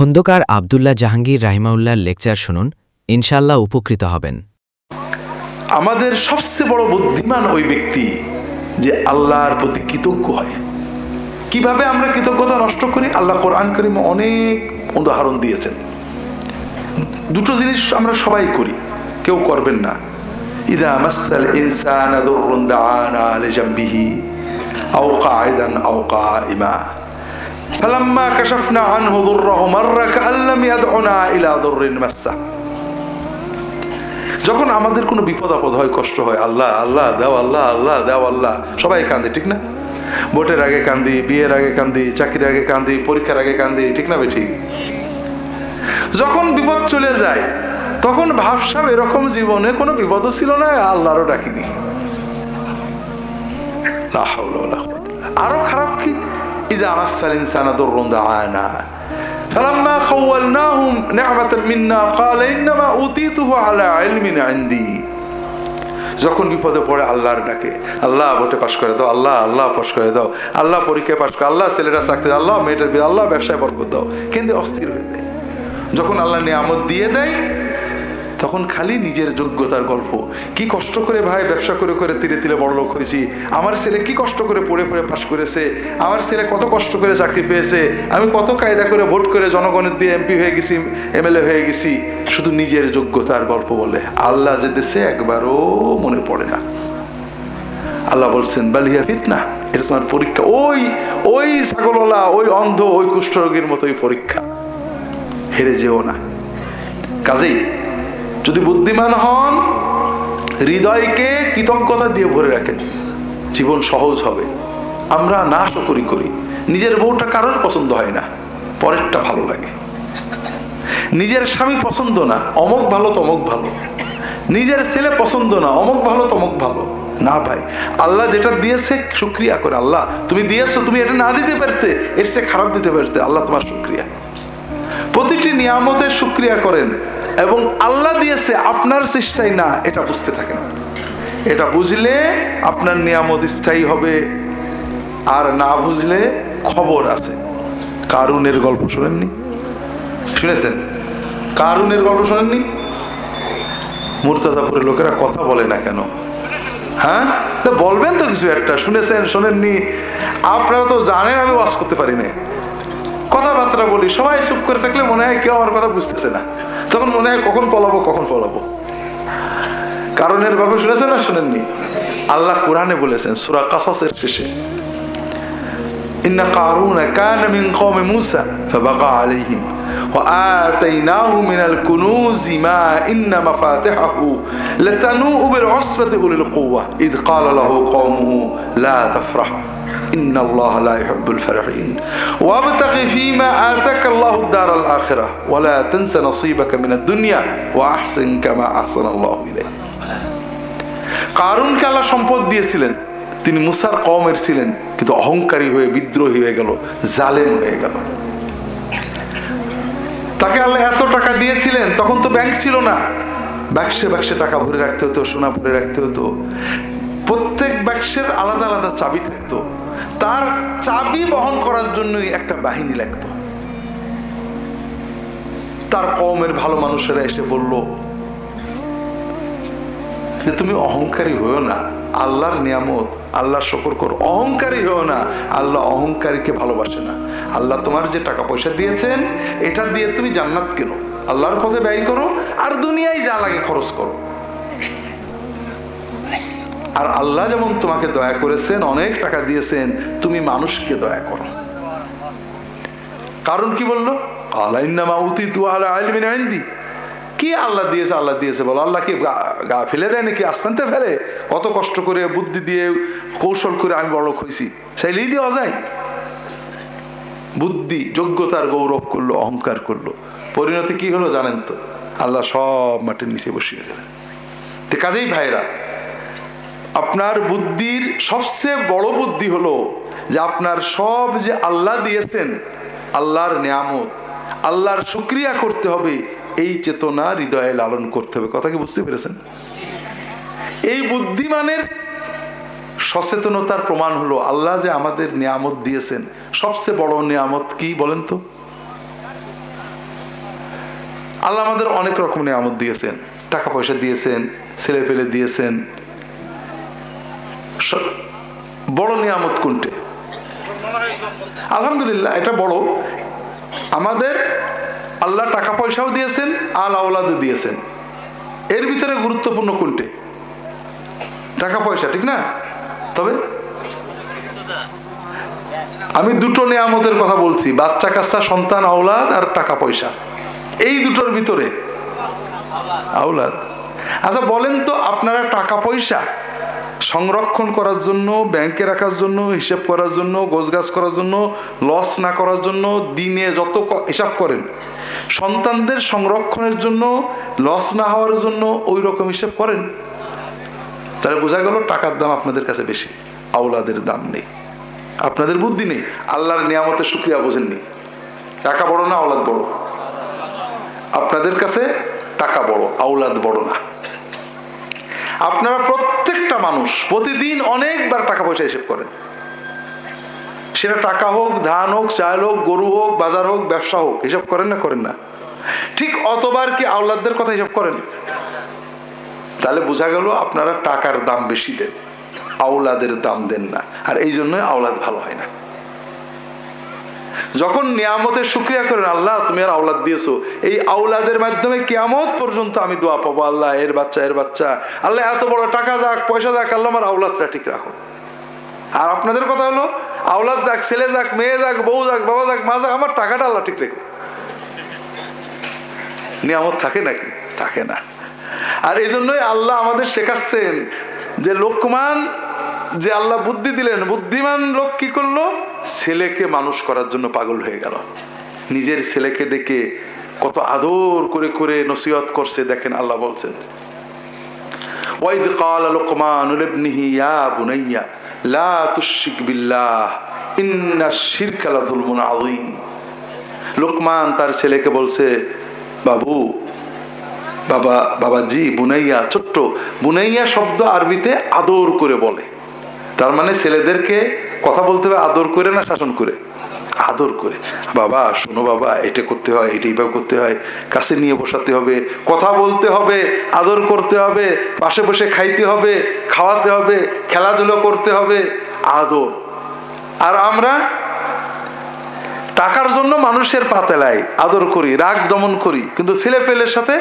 খন্দকার আবদুল্লাহ জাহাঙ্গীর রাহিমাউল্লাহর লেকচার শুনুন ইনশাল্লাহ উপকৃত হবেন। আমাদের সবচেয়ে বড় বুদ্ধিমান ওই ব্যক্তি যে আল্লাহর প্রতি কৃতজ্ঞ হয়। কীভাবে আমরা কৃতজ্ঞতা নষ্ট করি? আল্লাহ কোরআন করিম অনেক উদাহরণ দিয়েছেন। দুটো জিনিস আমরা সবাই করি, কেউ করবেন না। ইদা মাসাল ইনসান আও কাঈদান আও কাইমা فلما كشفنا عنه ضره مر كأن لم يدعنا إلى ضر مسه যখন আমাদের কোনো বিপদ আপদ হয় কষ্ট হয় আল্লাহ আল্লাহ দাও আল্লাহ আল্লাহ দাও আল্লাহ সবাই কান্দে ঠিক না ভোটের আগে কান্দি বিয়ের আগে কান্দি চাকরির আগে কান্দি পরীক্ষার আগে কান্দি ঠিক না ঠিক যখন বিপদ চলে যায় তখন ভাবসাব এরকম জীবনে কোনো বিপদও ছিল না আল্লাহরও ডাকিনি লা হাওলা ওয়ালা কুওয়াতা ইল্লা বিল্লাহ। আরো খারাপ কি ইজা মাসাল ইনসানা দুররুন দাআনা فلما خولناهم نعمة منا قال إنما أوتيته على علم عندي যখন বিপদে পড়ে আল্লাহর ডাকে আল্লাহ ভোটে পাশ করে দাও আল্লাহ আল্লাহ পাশ করে দাও আল্লাহ পরীক্ষায় পাশ করে আল্লাহ ছেলেরা চাকরি দাও, আল্লাহ মেয়েটার বিয়ে আল্লাহ ব্যবসায় বরকত দাও কিন্তু অস্থির হয়ে যায় যখন আল্লাহ নিয়ামত দিয়ে দেয় তখন খালি নিজের যোগ্যতার গল্প। কি কষ্ট করে ভাই ব্যবসা করে করে তিলে তিলে বড় লোক হয়েছি। আমার ছেলে কি কষ্ট করে পড়ে পড়ে পাশ করেছে? আমার ছেলে কত কষ্ট করে চাকরি পেয়েছে? আমি কত কায়দা করে ভোট করে জনগণের দিয়ে এমপি হয়ে গেছি, এমএলএ হয়ে গেছি। শুধু নিজের যোগ্যতার গল্প বলে। আল্লাহ যে দেশে একবারও মনে পড়ে না। আল্লাহ বলছেন বালিয়া ফিতনা, এটা তোমার পরীক্ষা। ওই ওই ছাগলওয়ালা, ওই অন্ধ, ওই কুষ্ঠরোগীর মতোই পরীক্ষা। হেরে যেও না। কাজেই যদি বুদ্ধিমান হন, হৃদয়কে কৃতজ্ঞতা দিয়ে ভরে রাখেন। জীবন সহজ হবে। আমরা না করি করি। নিজের বউটা কারোর পছন্দ হয় না। পরেরটা ভালো লাগে। নিজের স্বামী পছন্দ না, অমক ভালো, তমক ভালো। নিজের ছেলে পছন্দ না, অমক ভালো, তমক ভালো। না ভাই, আল্লাহ যেটা দিয়েছে, শুক্রিয়া করে আল্লাহ। তুমি দিয়েছ, তুমি এটা না দিতে পারতে, এর চেয়ে খারাপ দিতে পারতে। আল্লাহ তোমার শুক্রিয়া। প্রতিটি নিয়ামতের শুক্রিয়া করেন। এবং আল্লাহ দিয়েছে, আপনার চেষ্টাই না, এটা বুঝতে থাকেন এটা বুঝলে আপনার নিয়ামত স্থায়ী হবে, আর না বুঝলে খবর আছে। কারুনের গল্প শোনেননি? শুনেছেন? কারুনের গল্প শোনেননি? মুরতাজাপুরের লোকেরা কথা বলে না কেন? হ্যাঁ? তা বলবেন তো কিছু একটা, শুনেছেন, শোনেননি? আপনারা তো জানেন আমি ওয়াজ করতে পারি না কথাবার্তা বলি, সবাই চুপ করে থাকলে মনে হয় কেউ আমার কথা বুঝতেছে না। তখন মনে হয় কখন পলাবো কখন পলাবো। কারণের গল্প শুনেছেন না শুনেননি? আল্লাহ কোরআনে বলেছেন, সুরা কাসাসের শেষে, ইন্না কারুন কান মিন কওমি মুসা, ফাবাগা আলাইহিম। وآتيناه من الكنوز ما إن مفاتحه لتنوء بالعصبة أولي القوة إذ قال له قومه لا تفرح إن الله لا يحب الفرحين وابتغ فيما آتاك الله الدار الآخرة ولا تنس نصيبك من الدنيا وأحسن كما أحسن الله إليك কারুনকে আল্লাহ সম্পদ দিয়েছিলেন তিনি মুসার কমের ছিলেন কিন্তু অহংকারী হয়ে বিদ্রোহী হয়ে গেল জালেম হয়ে গেল তাকে আল্লাহ এত টাকা দিয়েছিলেন, তখন তো ব্যাংক ছিল না। ব্যাকসে ব্যাকসে টাকা ভরে রাখতে হতো, সোনা ভরে রাখতে হতো। প্রত্যেক ব্যাকসের আলাদা আলাদা চাবি থাকতো। তার চাবি বহন করার জন্যই একটা বাহিনী লাগতো। তার কমের ভালো মানুষেরা এসে বলল যে তুমি অহংকারী হয়েও না। আল্লাহর নিয়ামত আল্লাহ শকর করো। অহংকারী হয়েও না। আল্লাহ অহংকারীকে ভালোবাসে না। আল্লাহ তোমার যে টাকা পয়সা দিয়েছেন, এটা দিয়ে তুমি জান্নাত কেনো? আল্লাহর পথে ব্যয় করো আর দুনিয়ায় যা লাগে খরচ করো। আর আল্লাহ যেমন তোমাকে দয়া করেছেন, অনেক টাকা দিয়েছেন, তুমি মানুষকে দয়া করো। কারণ কি বলল? আলাইন্নামা উতি তু কি আল্লাহ দিয়েছে আল্লাহ দিয়েছে বলো। আল্লাহ কি গা- ফেলে দেয় নাকি? আসমানতে ফেলে? কত কষ্ট করে বুদ্ধি দিয়ে কৌশল করে আমি বড় হয়েছি চাইলেই দেওয়া যায় বুদ্ধি, যোগ্যতার গৌরব করল, অহংকার করল। পরিণতি কি হলো জানেন তো? আল্লাহ সব মাটির নিচে বসিয়ে দিলেন। তো কাজেই ভাইরা আপনার বুদ্ধির সবচেয়ে বড় বুদ্ধি হলো যে আপনার সব যে আল্লাহ দিয়েছেন, আল্লাহর নিয়ামত, আল্লাহর শুক্রিয়া করতে হবে এই চেতনা হৃদয়ে লালন করতে হবে। কথা কি বুঝতে পেরেছেন? এই বুদ্ধিমানের সচেতনতার প্রমাণ হলো আল্লাহ যে আমাদের নিয়ামত দিয়েছেন। সবচেয়ে বড় নিয়ামত কি বলেন তো? আল্লাহ আমাদের অনেক রকম নিয়ামত দিয়েছেন। টাকা পয়সা দিয়েছেন, ছেলে ফেলে দিয়েছেন। বড় নিয়ামত কোনটে? আলহামদুলিল্লাহ, এটা বড়। আমাদের আল্লাহ টাকা পয়সাও দিয়েছেন আল আওলাদও দিয়েছেন। এর ভিতরে গুরুত্বপূর্ণ কোনটে? টাকা পয়সা, ঠিক না? তবে? আমি দুটো নিয়ামতের কথা বলছি, বাচ্চা কাচ্চা, সন্তান, আওলাদ আর টাকা পয়সা। এই দুটোর ভিতরে আওলাদ। আচ্ছা বলেন তো আপনারা টাকা পয়সা সংরক্ষণ করার জন্য, ব্যাংকে রাখার জন্য, হিসাব করার জন্য, গোছগাছ করার জন্য, লস না করার জন্য, দিনে যত হিসাব করেন, সন্তানদের সংরক্ষণের জন্য, লস না হওয়ার জন্য ওই রকম হিসাব করেন। তাহলে বোঝা গেল টাকার দাম আপনাদের কাছে বেশি, আওলাদের দাম নেই। আপনাদের বুদ্ধি নেই, আল্লাহর নিয়ামতের সুক্রিয়া বোঝেননি। টাকা বড় না, আওলাদ বড়? আপনাদের কাছে টাকা বড়, আওলাদ বড় না। আপনারা প্রত্যেকটা মানুষ প্রতিদিন অনেকবার টাকা পয়সা হিসেব করেন। সেটা টাকা হোক, ধান হোক, চাল হোক, গরু হোক, বাজার হোক, ব্যবসা হোক, হিসাব করেন না করেন না। ঠিক অতবার কি আওলাদদের কথা হিসাব করেন? তাহলে বোঝা গেল আপনারা টাকার দাম বেশি দেন, আওলাদের দাম দেন না। আর এই জন্যই আওলাদ ভালো হয় না। যখন নিয়ামতের শুক্রিয়া করেন, আল্লাহ, তুমি আর আওলাদ দিয়েছ। এই আওলাদের মাধ্যমে কিয়ামত পর্যন্ত আমি দোয়া পাবো। আল্লাহ, এর বাচ্চা এর বাচ্চা। আল্লাহ, এত বড় টাকা যাক, পয়সা যাক, আল্লাহ আমার আওলাদটা ঠিক রাখো আর আপনাদের কথা হলো, আওলাদ যাক, ছেলে যাক, মেয়ে যাক, বউ যাক, বাবা যাক, মা যাক, আমার টাকাটা আল্লাহ ঠিক রেখো নিয়ামত থাকে নাকি? থাকে না। আর এই জন্যই আল্লাহ আমাদের শেখাচ্ছেন যে, লোকমান, যে আল্লাহ বুদ্ধি দিলেন, বুদ্ধিমান লোক কি করল? ছেলেকে মানুষ করার জন্য পাগল হয়ে গেল নিজের ছেলেকে ডেকে কত আদর করে করে নসিহত করছে দেখেন আল্লাহ বলছেন ওয়াইদ قال لقمان لابنه يا بني لا تشرك بالله إن الشرك لظلم عظيم লোকমান তার ছেলেকে বলছে বাবু বাবা বাবাজি বুনাইয়া ছোট্ট বুনাইয়া শব্দ আরবিতে আদর করে বলে তার মানে ছেলেদেরকে কথা বলতে হবে আদর করে না শাসন করে? আদর করে। বাবা, শোনো বাবা, এটা করতে হয়, এটা এইভাবে করতে হয়, কাছে নিয়ে বসাতে হবে, কথা বলতে হবে, আদর করতে হবে, পাশে বসে খাইতে হবে, খাওয়াতে হবে, খেলাধুলো করতে হবে, আদর। আর আমরা টাকার জন্য মানুষের পাতেলাই, আদর করি, রাগ দমন করি, কিন্তু ছেলে পেলের সাথে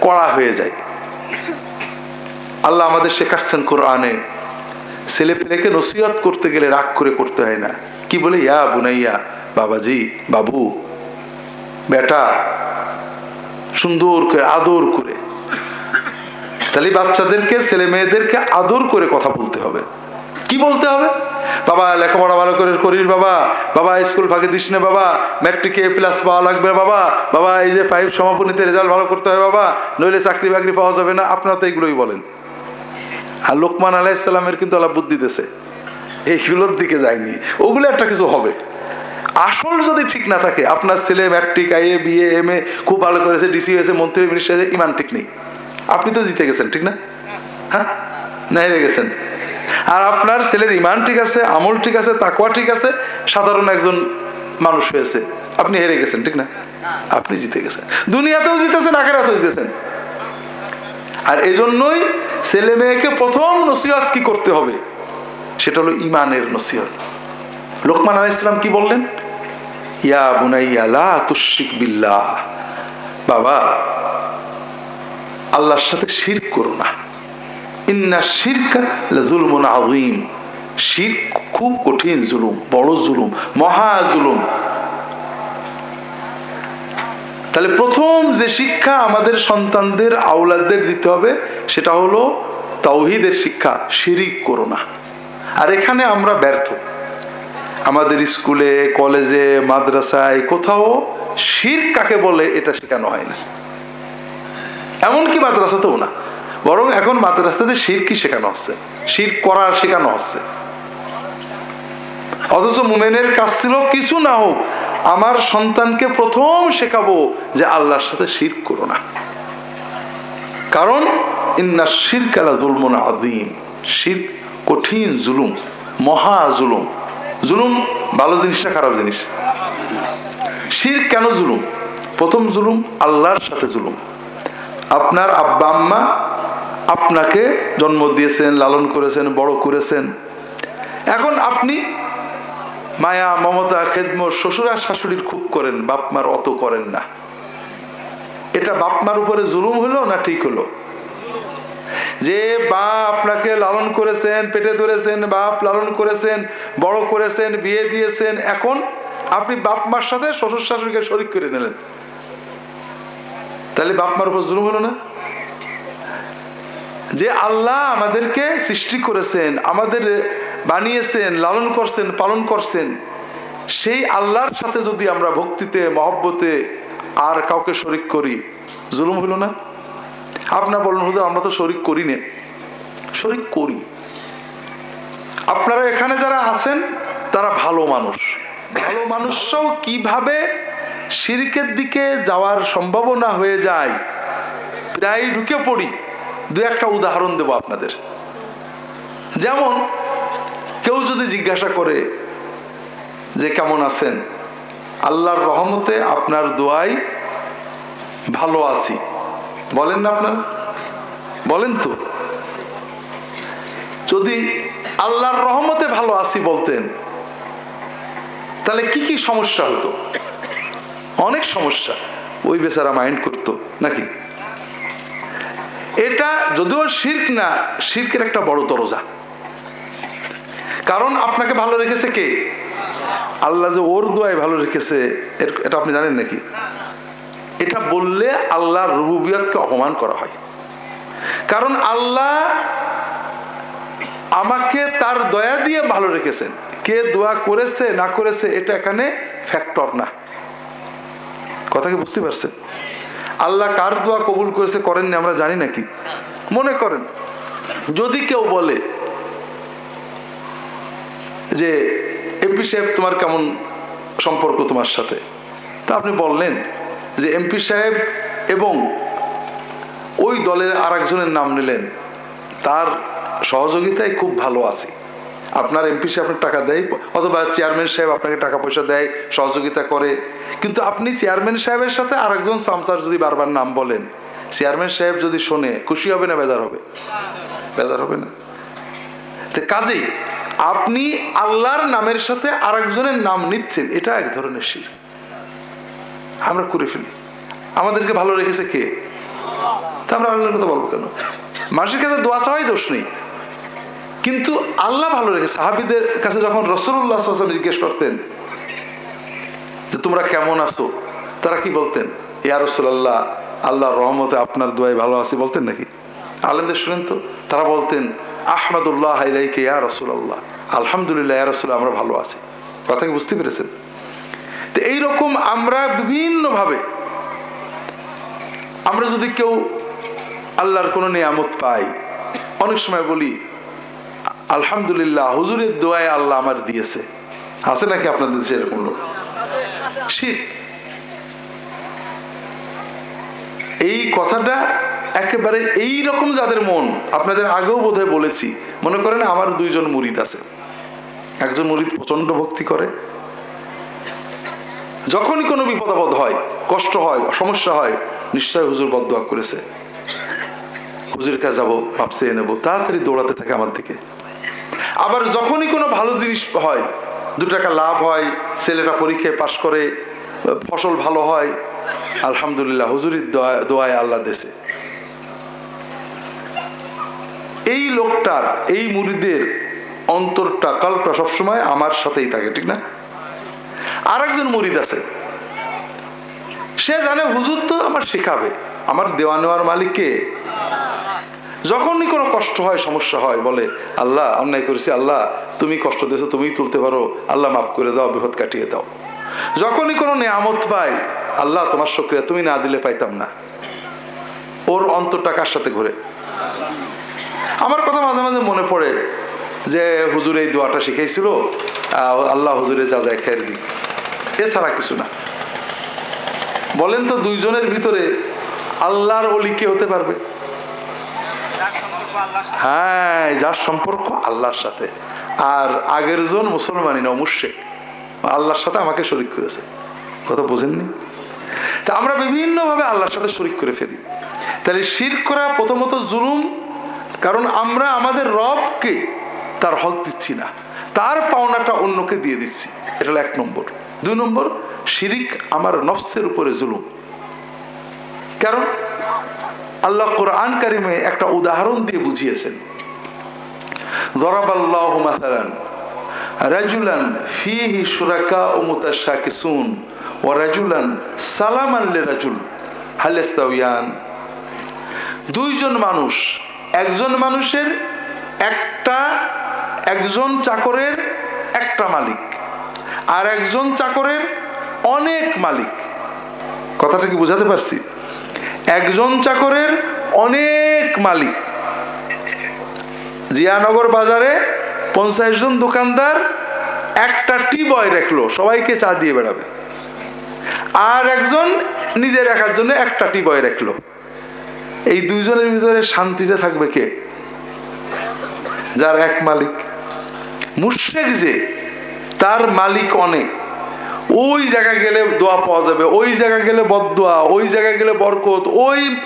কড়া হয়ে যায় আল্লাহ আমাদের শেখাচ্ছেন কোরআনে ছেলে পেলেকে নসিহত করতে গেলে রাগ করে করতে হয় না। কি বলে, ইয়া বুনাইয়া, বাবাজি, বাবু, বেটা, সুন্দর করে, আদর করে। তাহলে বাচ্চাদেরকে, ছেলে মেয়েদেরকে আদর করে কথা বলতে হবে। কি বলতে হবে? বাবা, লেখাপড়া ভালো করে করিস বাবা বাবা, স্কুল ফাঁকে দিস না বাবা ম্যাট্রিকে এ প্লাস পাওয়া লাগবে বাবা বাবা, এই যে ফাইভ সমাপনীতে রেজাল্ট ভালো করতে হবে বাবা, নইলে চাকরি বাকরি পাওয়া যাবে না। আপনারা তো এগুলোই বলেন। আর লোকমান আলাইসাল্লামের কিন্তু আল্লাহ বুদ্ধি দিতেছে এইগুলোর দিকে যায়নি। ওগুলো একটা কিছু হবে। আসল যদি ঠিক না থাকে, আপনার ছেলে matric IA BA M A খুব ভালো করেছে ডিসি হয়েছে মন্ত্রী মিনিস্টার হয়েছে ইমান ঠিক নেই। আপনি তো জিতে গেছেন, ঠিক না? হ্যাঁ? না, হেরে গেছেন। আর আপনার ছেলের ইমান ঠিক আছে, আমল ঠিক আছে তাকুয়া ঠিক আছে, সাধারণ একজন মানুষ হয়েছে। আপনি হেরে গেছেন, ঠিক না? আপনি জিতে গেছেন। দুনিয়াতেও জিতেছেন, আখেরাতেও জিতেছেন। আর এজন্যই ছেলে মেয়েকে প্রথম নসিহত কি করতে হবে? সেটা হলো ইমানের নসিহত। লোকমান আলাহ ইসলাম কি বললেন? ইয়া বুনাইয়া লা তুশরিক বিল্লাহ। বাবা, আল্লাহর সাথে শিরক করো না। ইন্না শিরকা শিরক খুব কঠিন জুলুম, বড় জুলুম, মহা জুলুম। তাহলে প্রথম যে শিক্ষা আমাদের সন্তানদের, আওলাদদের দিতে হবে, সেটা হলো তাওহিদের শিক্ষা, শিরিক করো না। আর এখানে আমরা ব্যর্থ। আমাদের স্কুলে, কলেজে, মাদ্রাসায় কোথাও শির কাকে বলে এটা শেখানো হয় না। এমনকি মাদ্রাসাতেও না। বরং এখন মাদ্রাসাতে শির কি শেখানো হচ্ছে? শির করার শেখানো হচ্ছে। অথচ মুমেনের কাজ ছিল কিছু না হোক আমার সন্তানকে প্রথম শেখাবো যে আল্লাহর সাথে শির করো না। কারণ, ইন্না শির কালা জুলমন আদিম শির কঠিন জুলুম, মহা জুলুম। জুলুম ভালো জিনিস না খারাপ জিনিস? শির কেন জুলুম? প্রথম জুলুম আল্লাহর সাথে জুলুম। আপনার আব্বা, আম্মা আপনাকে জন্ম দিয়েছেন, লালন করেছেন, বড় করেছেন। এখন আপনি মায়া মমতা খেদম শ্বশুর শাশুড়ির খুব করেন, বাপ মার অত করেন না। এটা বাপমার উপরে জুলুম হলো না ঠিক হলো? যে বা আপনাকে লালন করেছেন, পেটে ধরেছেন, বাপ লালন করেছেন, বড় করেছেন, বিয়ে দিয়েছেন, এখন আপনি বাপ মার সাথে শ্বশুর শাশুড়িকে শরিক করে নিলেন। তাহলে বাপ মার উপর জুলুম হলো না? যে আল্লাহ আমাদেরকে সৃষ্টি করেছেন, আমাদের বানিয়েছেন, লালন করছেন, পালন করছেন, সেই আল্লাহর সাথে যদি আমরা ভক্তিতে, মহব্বতে আর কাউকে শরিক করি, জুলুম হলো না? আপনার বলেন, হুজুর, আমরা তো শরিক করি না। শরিক করি। আপনারা এখানে যারা আছেন, তারা ভালো মানুষ। ভালো মানুষরাও কীভাবে শিরিকের দিকে যাওয়ার সম্ভাবনা হয়ে যায়, প্রায় ঢুকে পড়ি। দু একটা উদাহরণ দেব আপনাদের। যেমন কেউ যদি জিজ্ঞাসা করে যে কেমন আছেন, আল্লাহর রহমতে আপনার দোয়াই ভালো আছি। বলেন না আপনার? বলেন তো। যদি আল্লাহর রহমতে ভালো আছি বলতেন, তাহলে কি কি সমস্যা হতো? অনেক সমস্যা। ওই বেচারা মাইন্ড করতো, নাকি? এটা যদিও শির্ক না, শির্কের একটা বড় দরজা। কারণ আপনাকে ভালো রেখেছে কে? আল্লাহ যে ওর দোয়ায় ভালো রেখেছে এটা আপনি জানেন নাকি? এটা বললে আল্লাহর রুবুবিয়তকে অপমান করা হয়। কারণ আল্লাহ আমাকে তার দয়া দিয়ে ভালো রেখেছেন। কে দোয়া করেছে, না করেছে, এটা এখানে ফ্যাক্টর না। কথা কি বুঝতে পারছেন? আল্লাহ কার দোয়া কবুল করেছে, করেননি আমরা জানি নাকি? মনে করেন। যদি কেউ বলে যে এমপি সাহেব, তোমার কেমন সম্পর্ক তোমার সাথে? তা আপনি বললেন যে এমপি সাহেব এবং ওই দলের আর একজনের নাম নিলেন। তার সহযোগিতায় খুব ভালো আছি। আপনার এমপি সাহেব আপনার টাকা দেয়, অথবা চেয়ারম্যান সাহেব আপনাকে টাকা পয়সা দেয়, সহযোগিতা করে। কিন্তু আপনি চেয়ারম্যান সাহেবের সাথে আরেকজন সামসার যদি বারবার নাম বলেন, চেয়ারম্যান সাহেব যদি শোনে, খুশি হবে না, বেজার হবে? বেজার হবে না। কাজেই আপনি আল্লাহর নামের সাথে আরেকজনের নাম নিচ্ছেন, এটা এক ধরনের শির। আমরা করে ফেলি। আমাদেরকে ভালো রেখেছে কে? তা আমরা আল্লাহর কথা বলব কেন? মানুষের কাছে দোয়া চাওয়াই দোষ নেই। কিন্তু আল্লাহ ভালো রেখেছে। সাহাবিদের কাছে যখন রসুল্লাহ জিজ্ঞেস করতেন যে, তোমরা কেমন আছো? তারা কি বলতেন? ইয়া রসুল্লাহ আল্লাহ রহমতে আপনার দোয়াই ভালো আছি। বলতেন নাকি? আলেমদের শুনেন তো? তারা বলতেন, আহমদুল্লাহ হাইলাইকে ইয়া রসুল্লাহ আলহামদুলিল্লাহ, ইয়া রসুল্লাহ আমরা ভালো আছি। কথা কি বুঝতে পেরেছেন? তো এইরকম আমরা বিভিন্নভাবে, আমরা যদি কেউ আল্লাহর কোনো নিয়ামত পাই, অনেক সময় বলি, আলহামদুলিল্লাহ, হুজুরের দোয়ায় আল্লাহ আমার দিয়েছে। আছে নাকি আপনাদের দেশে এরকম লোক? শীত এই কথাটা একেবারে এই রকম যাদের মন, আপনাদের আগেও বোধহয় বলেছি, মনে করেন আমার দুইজন মুরিদ আছে। একজন মুরিদ প্রচণ্ড ভক্তি করে। যখনই কোনো বিপদ আপদ হয়, কষ্ট হয়, সমস্যা হয়, নিশ্চয় হুজুর বদোয়া করেছে। হুজুরের কাছে যাব ভাবছে নেব, তাড়াতাড়ি দৌড়াতে থাকে আমার দিকে। আবার যখনই কোনো ভালো জিনিস হয়, দু টাকা লাভ হয়, ছেলেটা পরীক্ষায় পাশ করে, ফসল ভালো হয়, আলহামদুলিল্লাহ, হুজুরির দোয়া- দোয়ায় আল্লাহ দেশে এই লোকটার, এই মুরিদের অন্তরটা, কালটা সবসময় আমার সাথেই থাকে, ঠিক না? আর একজন মুরিদ আছে। সে জানে হুজুর তো আমার শেখাবে। আমার দেওয়া নেওয়ার মালিককে যখনই কোনো কষ্ট হয়, সমস্যা হয়, বলে, আল্লাহ, অন্যায় করেছি, আল্লাহ, তুমি কষ্ট দিয়েছ, তুমিই তুলতে পারো, আল্লাহ মাফ করে দাও, বিপদ কাটিয়ে দাও। যখনই কোনো নিয়ামত পাই, আল্লাহ, তোমার সক্রিয়া তুমি না দিলে পাইতাম না। ওর অন্তরটা কার সাথে ঘুরে? আমার কথা মাঝে মাঝে মনে পড়ে যে হুজুর এই দোয়াটা শিখেছিল আল্লাহ হুজুরে যা যায় খের দিক। এছাড়া কিছু না। বলেন তো দুইজনের ভিতরে আল্লাহর অলি কে হতে পারবে? হ্যাঁ যার সম্পর্ক আল্লাহর সাথে। আর আগের জন মুসলমানই না মুর্শেক আল্লাহর সাথে আমাকে শরিক করেছে। কথা বোঝেননি? তা আমরা বিভিন্নভাবে আল্লাহর সাথে শরিক করে ফেলি। তাহলে শির করা প্রথমত জুলুম কারণ আমরা আমাদের রবকে তার হক দিচ্ছি না। তার পাওনাটা অন্যকে দিয়ে দিচ্ছি। এটা হলো এক নম্বর। দুই নম্বর, শিরিক আমার নফসের উপরে জুলুম। কারণ আল্লাহ কোরআন কারিমে একটা উদাহরণ দিয়ে বুঝিয়েছেন। সুরাকা ও ও রাজুল দুইজন মানুষ একজন মানুষের একটা, একজন চাকরের একটা মালিক আর একজন চাকরের অনেক মালিক। কথাটা কি বোঝাতে পারছি? একজন চাকরের অনেক মালিক। জিয়ানগর বাজারে পঞ্চাশ জন দোকানদার একটা টি বয় রাখল, সবাইকে চা দিয়ে বেড়াবে। আর একজন নিজে রাখার জন্য একটা টি বয় রাখল। এই দুইজনের ভিতরে শান্তিতে থাকবে কে? যার এক মালিক। মুর্শেক যে, তার মালিক অনেক। ওই জায়গা গেলে দোয়া পাওয়া যাবে, ওই জায়গা গেলে বদোয়া ওই জায়গা গেলে বরকত, ওই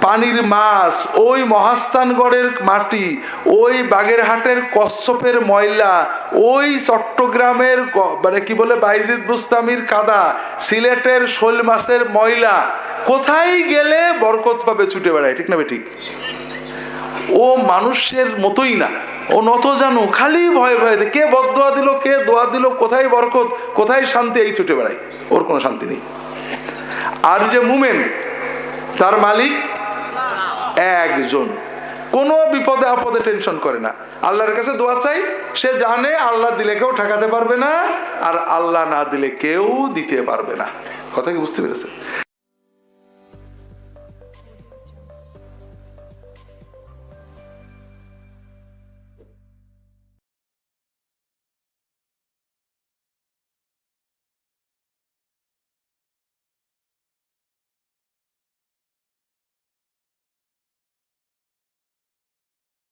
পানির মাছ, ওই মহাস্থানগড়ের মাটি, ওই বাগেরহাটের কচ্ছপের ময়লা, ওই চট্টগ্রামের মানে কি বলে, বাইজিদ বুস্তামির কাদা, সিলেটের শোল মাছের ময়লা কোথায় গেলে বরকত পাবে ছুটে বেড়ায়, ঠিক না ঠিক ও মানুষের মতোই না, ও নত জানো, খালি ভয় ভয় কে বদোয়া দিল, কে দোয়া দিল, কোথায় বরকত, কোথায় শান্তি, এই ছুটে বেড়ায়, ওর কোনো শান্তি নেই। আর যে মুমেন, তার মালিক একজন, কোনো বিপদে আপদে টেনশন করে না। আল্লাহর কাছে দোয়া চাই, সে জানে আল্লাহ দিলে কেউ ঠেকাতে পারবে না, আর আল্লাহ না দিলে কেউ দিতে পারবে না। কথা কি বুঝতে পেরেছে